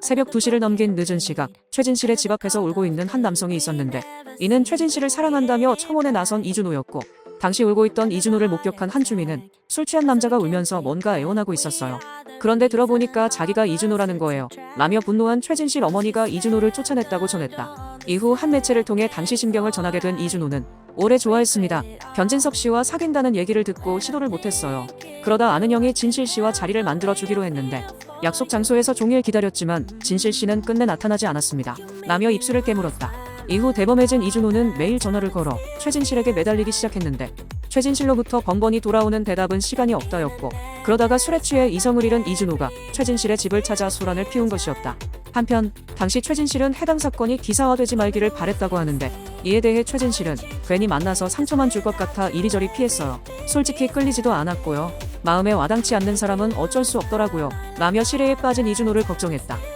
새벽 2시를 넘긴 늦은 시각, 최진실의 집 앞에서 울고 있는 한 남성이 있었는데, 이는 최진실을 사랑한다며 청혼에 나선 이준호였고, 당시 울고 있던 이준호를 목격한 한 주민은 술 취한 남자가 울면서 뭔가 애원하고 있었어요. 그런데 들어보니까 자기가 이준호라는 거예요. 라며 분노한 최진실 어머니가 이준호를 쫓아냈다고 전했다. 이후 한 매체를 통해 당시 심경을 전하게 된 이준호는 오래 좋아했습니다. 변진섭 씨와 사귄다는 얘기를 듣고 시도를 못했어요. 그러다 아는 형이 진실 씨와 자리를 만들어 주기로 했는데 약속 장소에서 종일 기다렸지만 진실 씨는 끝내 나타나지 않았습니다. 라며 입술을 깨물었다. 이후 대범해진 이준호는 매일 전화를 걸어 최진실에게 매달리기 시작했는데 최진실로부터 번번이 돌아오는 대답은 시간이 없다였고 그러다가 술에 취해 이성을 잃은 이준호가 최진실의 집을 찾아 소란을 피운 것이었다. 한편 당시 최진실은 해당 사건이 기사화되지 말기를 바랬다고 하는데 이에 대해 최진실은 괜히 만나서 상처만 줄 것 같아 이리저리 피했어요. 솔직히 끌리지도 않았고요. 마음에 와닿지 않는 사람은 어쩔 수 없더라고요. 라며 시래에 빠진 이준호를 걱정했다.